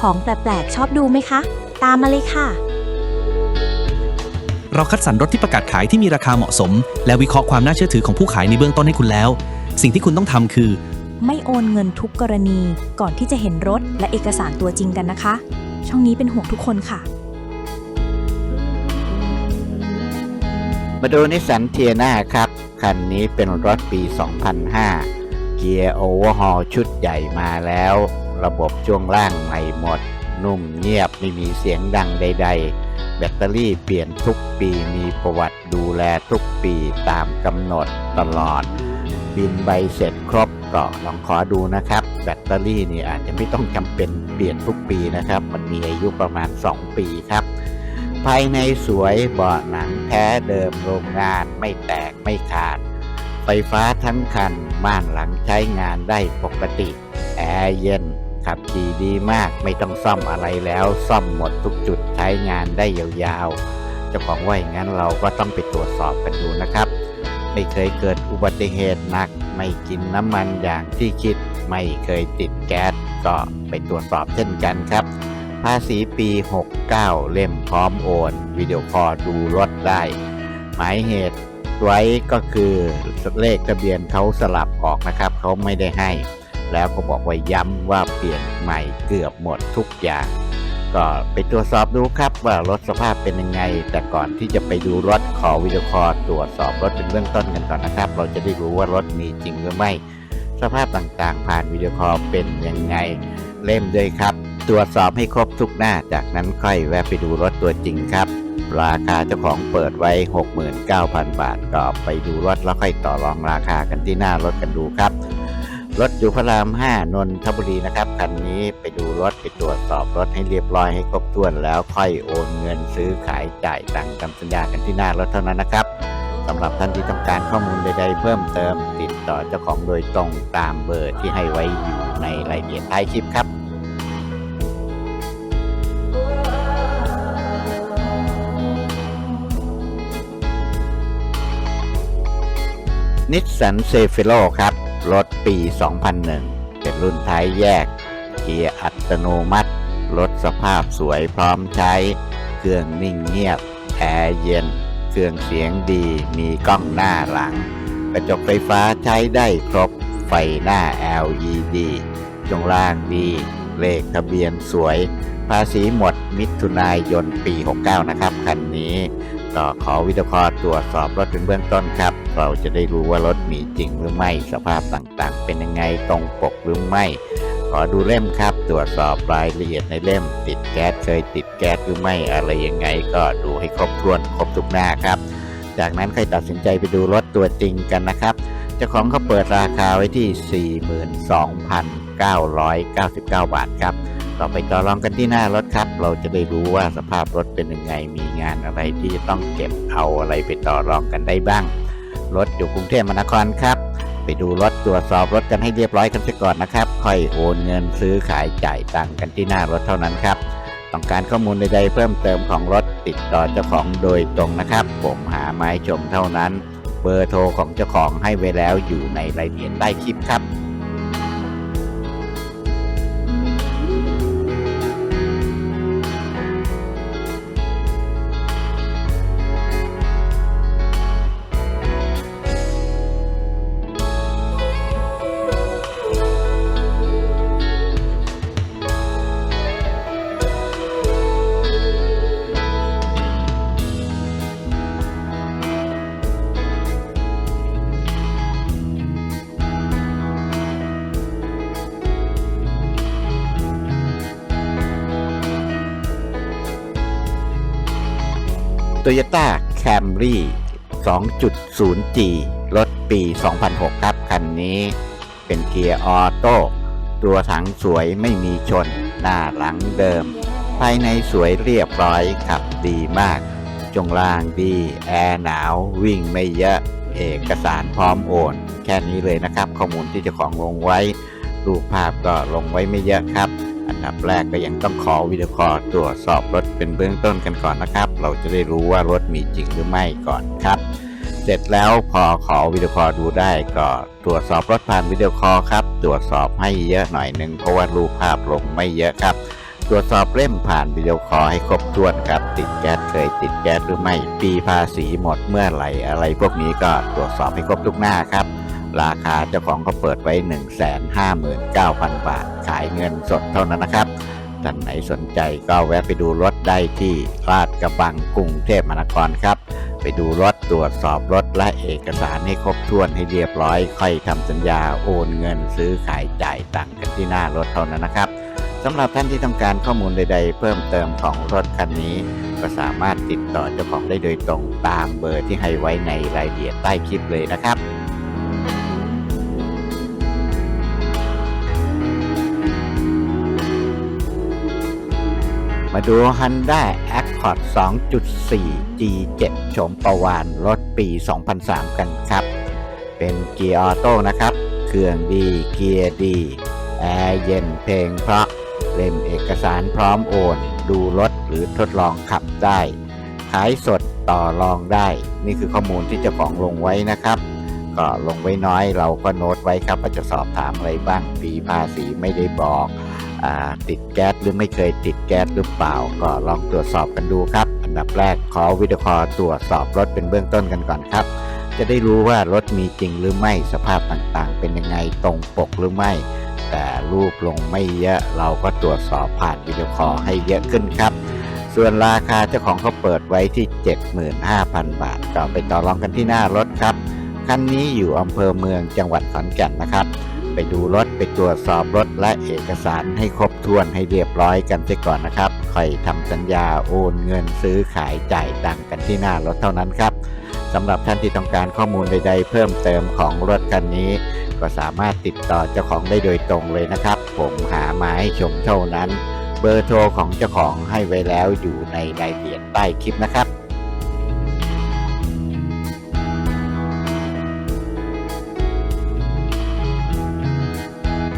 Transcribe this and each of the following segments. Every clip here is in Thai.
ของแปลกๆ ชอบดูไหมคะ ตามมาเลยค่ะ เราคัดสรรรถที่ประกาศขายที่มีราคาเหมาะสม และวิเคราะห์ความน่าเชื่อถือของผู้ขายในเบื้องต้นให้คุณแล้ว สิ่งที่คุณต้องทำคือ ไม่โอนเงินทุกกรณีก่อนที่จะเห็นรถและเอกสารตัวจริงกันนะคะ ช่องนี้เป็นห่วงทุกคนค่ะ มาดูนิสสันเทียนาครับ คันนี้เป็นรถปี 2005 เกียร์โอเวอร์ฮอลชุดใหญ่มาแล้ว ระบบช่วงล่างใหม่หมด นุ่มเงียบไม่มีเสียงดังใด ๆ แบตเตอรี่เปลี่ยนทุกปีมีประวัติดูแลทุกปีตามกำหนดตลอด บินใบเสร็จครบก็ลองขอดูนะครับ แบตเตอรี่นี่อาจจะไม่ต้องจำเป็นเปลี่ยนทุกปีนะครับ มันมีอายุประมาณ 2 ปีครับภายในสวยเบาะหนังแท้เดิมโรงงานไม่แตกไม่ขาด ไฟฟ้าทั้งคันม่านหลังใช้งานได้ปกติ แอร์เย็น ขับขี่ดีมากไม่ต้องซ่อมอะไรแล้ว ซ่อมหมดทุกจุดใช้งานได้ยาวๆเจ้าของว่าอย่างนั้นเราก็ต้องไปตรวจสอบกันดูนะครับ ไม่เคยเกิดอุบัติเหตุหนัก ไม่กินน้ำมันอย่างที่คิด ไม่เคยติดแก๊สก็ไปตรวจสอบเช่นกันครับ ภาษีปี 69 เล่มพร้อมโอน วิดีโอคอลดูรถได้ หมายเหตุไว้ก็คือเลขทะเบียนเขาสลับออกนะครับ เขาไม่ได้ให้ แล้วก็บอกว่าย้ำว่าเปลี่ยนใหม่เกือบหมดทุกอย่าง ก็ไปตรวจสอบดูครับว่ารถสภาพเป็นยังไง แต่ก่อนที่จะไปดูรถขอวิดีโอคอลตรวจสอบรถเป็นเบื้องต้นกันก่อนนะครับ เราจะได้รู้ว่ารถมีจริงหรือไม่ สภาพต่างๆ ผ่านวิดีโอคอลเป็นยังไงเล่มด้วยครับ ตรวจสอบให้ครบทุกหน้าจากนั้นค่อยแวะไปดูรถตัวจริงครับราคาเจ้าของเปิดไว้ 69,000 บาทก็ไปดูรถแล้วค่อยต่อรองราคากันที่หน้ารถกันดูครับ รถอยู่พระราม5นนทบุรีนะครับคันนี้ไปดูรถไปตรวจสอบรถให้เรียบร้อยให้ครบถ้วนแล้วค่อยโอนเงินซื้อขายจ่ายตังตามสัญญากันที่หน้ารถเท่านั้นนะครับสำหรับท่านที่ต้องการข้อมูลใดๆ เพิ่มเติมติดต่อเจ้าของโดยตรงตามเบอร์ที่ให้ไว้อยู่ในรายละเอียดท้คลิปครับนิสสันเซฟิโลครับ รถปี 2001 เป็นรุ่นท้ายแยก เกียร์อัตโนมัติ รถสภาพสวยพร้อมใช้ เครื่องนิ่งเงียบ แอร์เย็น เครื่องเสียงดี มีกล้องหน้าหลัง กระจกไฟฟ้าใช้ได้ครบ ไฟหน้า LED จงล่างดี เลขทะเบียนสวย ภาษีหมดมิถุนายนปี 69 นะครับ คันนี้ ก็ขอวิดีโอคอลตรวจสอบรถเป็นเบื้องต้นครับ เราจะได้รู้ว่ารถมีจริงหรือไม่ สภาพต่างๆ เป็นยังไงตรงปกหรือไม่ ขอดูเล่มครับ ตรวจสอบรายละเอียดในเล่ม ติดแก๊สเคยติดแก๊สหรือไม่อะไรยังไง ก็ดูให้ครบถ้วนครบทุกหน้าครับ จากนั้นค่อยตัดสินใจไปดูรถตัวจริงกันนะครับเจ้าของเขาเปิดราคาไว้ที่ 42,999 บาทครับ เราไปต่อรองกันที่หน้ารถครับ เราจะได้รู้ว่าสภาพรถเป็นยังไง มีงานอะไรที่จะต้องเก็บเอาอะไรไปต่อรองกันได้บ้าง รถอยู่กรุงเทพมหานครครับ ไปดูรถตรวจสอบรถกันให้เรียบร้อยกันเสียก่อนนะครับ ค่อยโอนเงินซื้อขายจ่ายตังค์กันที่หน้ารถเท่านั้นครับ ต้องการข้อมูลใดๆเพิ่มเติมของรถติดต่อเจ้าของโดยตรงนะครับ ผมหาไม้ชมเท่านั้น เบอร์โทรของเจ้าของให้ไว้แล้วอยู่ในรายละเอียดใต้คลิปครับ Toyota Camry 2.0G รถปี 2006 ครับ คันนี้เป็นเกียร์ออโต้ตัวถังสวยไม่มีชน หน้าหลังเดิม ภายในสวยเรียบร้อยขับดีมาก จงล่างดี แอร์หนาววิ่งไม่เยอะ เอกสารพร้อมโอน แค่นี้เลยนะครับ ข้อมูลที่เจ้าของลงไว้ รูปภาพก็ลงไว้ไม่เยอะครับ นดับแรกก็ยังต้องขอวิดีโอคอลตรวจสอบรถเป็นเบื้องต้นกันก่อนนะครับ เราจะได้รู้ว่ารถมีจริงหรือไม่ก่อนครับ เสร็จแล้วพอขอวิดีโอคอลดูได้ก็ตรวจสอบรถผ่านวิดีโอคอลครับ ตรวจสอบให้เยอะหน่อยหนึงเพราะว่ารูปภาพลงไม่เยอะครับตรวจสอบเล่มผ่านวิดีโอคอลให้ครบถ้วนครับ ติดแก๊สเคยติดแก๊สหรือไม่ ปีภาษีหมดเมื่อไหร่อะไรพวกนี้ก็ตรวจสอบให้ครบทุกหน้าครับ ราคาเจ้าของเขาเปิดไว้ 159,000 บาท ขายเงินสดเท่านั้นนะครับท่านไหนสนใจก็แวะไปดูรถได้ที่ลาดกระบังกรุงเทพมหานครครับ ไปดูรถตรวจสอบรถและเอกสารให้ครบถ้วนให้เรียบร้อย ค่อยทำสัญญาโอนเงินซื้อขายจ่ายตังค์กันที่หน้ารถเท่านั้นนะครับสำหรับท่านที่ต้องการข้อมูลใด ๆ เพิ่มเติมของรถคันนี้ ก็สามารถติดต่อเจ้าของได้โดยตรงตามเบอร์ที่ให้ไว้ในรายละเอียดใต้คลิปเลยนะครับ มาดู Honda Accord 2.4 G7 โฉมประวานรถปี 2003 กันครับ เป็นเกียร์ออโต้นะครับ เครื่องดีเกียร์ดี แอร์เย็นเพลงเพราะเล่มเอกสารพร้อมโอน ดูรถหรือทดลองขับได้ ขายสดต่อรองได้ นี่คือข้อมูลที่เจ้าของลงไว้นะครับ ก็ลงไว้น้อยเราก็โน้ตไว้ครับว่าจะสอบถามอะไรบ้างปีภาษีไม่ได้บอก ติดแก๊สหรือไม่เคยติดแก๊สหรือเปล่า ก็ลองตรวจสอบกันดูครับ อันดับแรกขอวิดีโอคอลตรวจสอบรถเป็นเบื้องต้นกันก่อนครับ จะได้รู้ว่ารถมีจริงหรือไม่สภาพต่างๆ เป็นยังไงตรงปกหรือไม่ แต่รูปลงไม่เยอะเราก็ตรวจสอบผ่านวิดีโอคอลให้เยอะขึ้นครับ ส่วนราคาเจ้าของเขาเปิดไว้ที่ 75,000 บาทก็ไปต่อรองกันที่หน้ารถครับคันนี้อยู่อำเภอเมืองจังหวัดขอนแก่นนะครับ ไปดูรถไปตรวจสอบรถและเอกสารให้ครบถ้วนให้เรียบร้อยกันเสียก่อนนะครับค่อยทำสัญญาโอนเงินซื้อขายจ่ายตังกันที่หน้ารถเท่านั้นครับสำหรับท่านที่ต้องการข้อมูลใด ๆ เพิ่มเติมของรถคันนี้ ก็สามารถติดต่อเจ้าของได้โดยตรงเลยนะครับ ผมหามาให้ชมเท่านั้น เบอร์โทรของเจ้าของให้ไว้แล้วอยู่ในรายละเอียดใต้คลิปนะครับ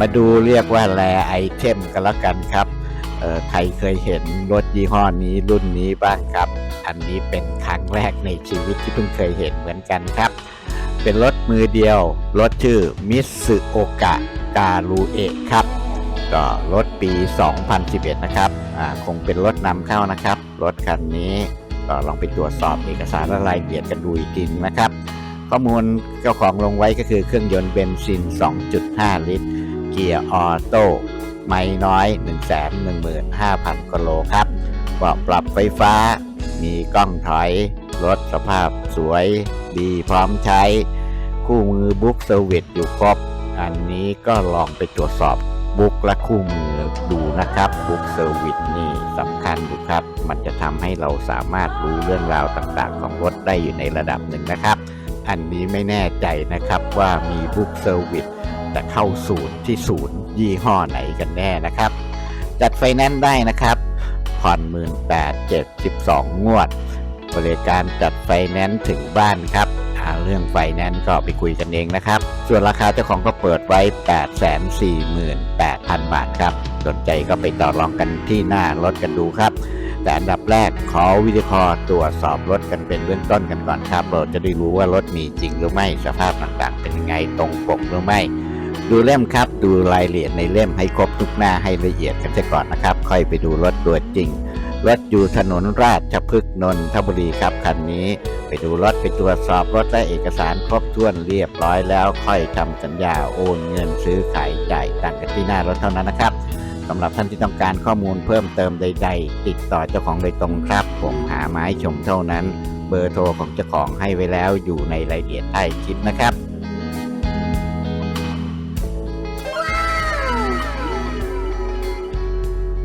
มาดูเรียกว่าแรไอเทมกันแล้วกันครับใครเคยเห็นรถยี่ห้อนี้รุ่นนี้บ้างครับ อันนี้เป็นครั้งแรกในชีวิตที่เพิ่งเคยเห็นเหมือนกันครับ เป็นรถมือเดียว รถชื่อมิสซึโอกะการูเอะครับ ก็รถปี 2011 นะครับอ่าคงเป็นรถนำเข้านะครับ รถคันนี้ก็ลองไปตรวจสอบเอกสารและรายละเอียดกันดูอีกทีนึงนะครับ ข้อมูลเจ้าของลงไว้ก็คือเครื่องยนต์เบนซิน 2.5 ลิตร เกียร์ออโต้ไม่น้อย 115,000กิโลครับเบาะปรับไฟฟ้า มีกล้องถอย รถสภาพสวยดีพร้อมใช้ คู่มือบุ๊กเซอร์วิสอยู่ครบ อันนี้ก็ลองไปตรวจสอบบุ๊กและคู่มือดูนะครับบุ๊กเซอร์วิสนี่สำคัญอยู่ครับ มันจะทำให้เราสามารถรู้เรื่องราวต่างๆ ของรถได้อยู่ในระดับหนึ่งนะครับ อันนี้ไม่แน่ใจนะครับว่ามีบุ๊กเซอร์วิส แต่เข้าศูนย์ที่ศูนย์ยี่ห้อไหนกันแน่นะครับ จัดไฟแนนซ์ได้นะครับ ผ่อนหมื่นแปดเจ็ดสิบสองงวด บริการจัดไฟแนนซ์ถึงบ้านครับเรื่องไฟแนนซ์ก็ไปคุยกันเองนะครับ ส่วนราคาเจ้าของก็เปิดไว้ 8 4 8 0 0 0 บาทครับ สนใจก็ไปต่อรองกันที่หน้ารถกันดูครับ แต่อันดับแรกขอวิดีโอคอตรวจสอบรถกันเป็นเบื้องต้นกันก่อนครับ เราจะได้รู้ว่ารถมีจริงหรือไม่ สภาพต่างๆ เป็นยังไง ตรงปกหรือไม่ ดูเล่มครับ ดูรายละเอียดในเล่มให้ครบทุกหน้าให้ละเอียดกันเสียก่อนนะครับ ค่อยไปดูรถตัวจริง รถอยู่ถนนราชพฤกษ์นนทบุรีครับคันนี้ ไปดูรถไปตรวจสอบรถและเอกสารครบถ้วนเรียบร้อยแล้ว ค่อยทำสัญญาโอนเงินซื้อขายจ่ายตังกันที่หน้ารถเท่านั้นนะครับสำหรับท่านที่ต้องการข้อมูลเพิ่มเติมใด ๆ ติดต่อเจ้าของโดยตรงครับ ผมหาไม้ชมเท่านั้น เบอร์โทรของเจ้าของให้ไว้แล้วอยู่ในรายละเอียดใต้คลิปนะครับ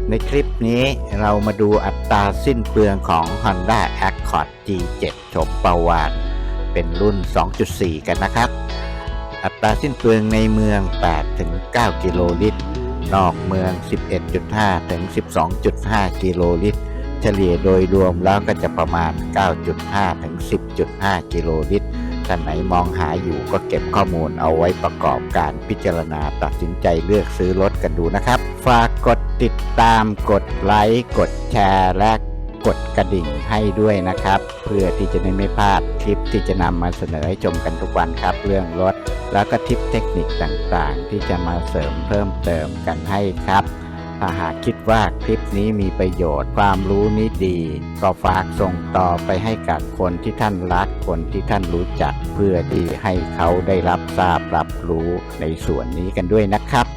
ในคลิปนี้เรามาดูอัตราสิ้นเปลืองของ Honda Accord G7 ชมประวานเป็นรุ่น 2.4 กันนะครับ อัตราสิ้นเปลืองในเมือง 8-9 กิโลลิตร นอกเมือง 11.5-12.5 กิโลลิตร เฉลี่ยโดยรวมแล้วก็จะประมาณ 9.5-10.5 กิโลลิตรท่านไหนมองหาอยู่ก็เก็บข้อมูลเอาไว้ประกอบการพิจารณาตัดสินใจเลือกซื้อรถกันดูนะครับ ฝากกดติดตามกดไลค์กดแชร์และกดกระดิ่งให้ด้วยนะครับ เพื่อที่จะได้ไม่พลาดคลิปที่จะนำมาเสนอให้ชมกันทุกวันครับ เรื่องรถ แล้วก็ทิปเทคนิคต่างๆ ที่จะมาเสริมเพิ่มเติมกันให้ครับถ้าหากคิดว่าคลิปนี้มีประโยชน์ความรู้นี้ดี ก็ฝากส่งต่อไปให้กับคนที่ท่านรักคนที่ท่านรู้จัก เพื่อที่ให้เขาได้รับทราบรับรู้ในส่วนนี้กันด้วยนะครับ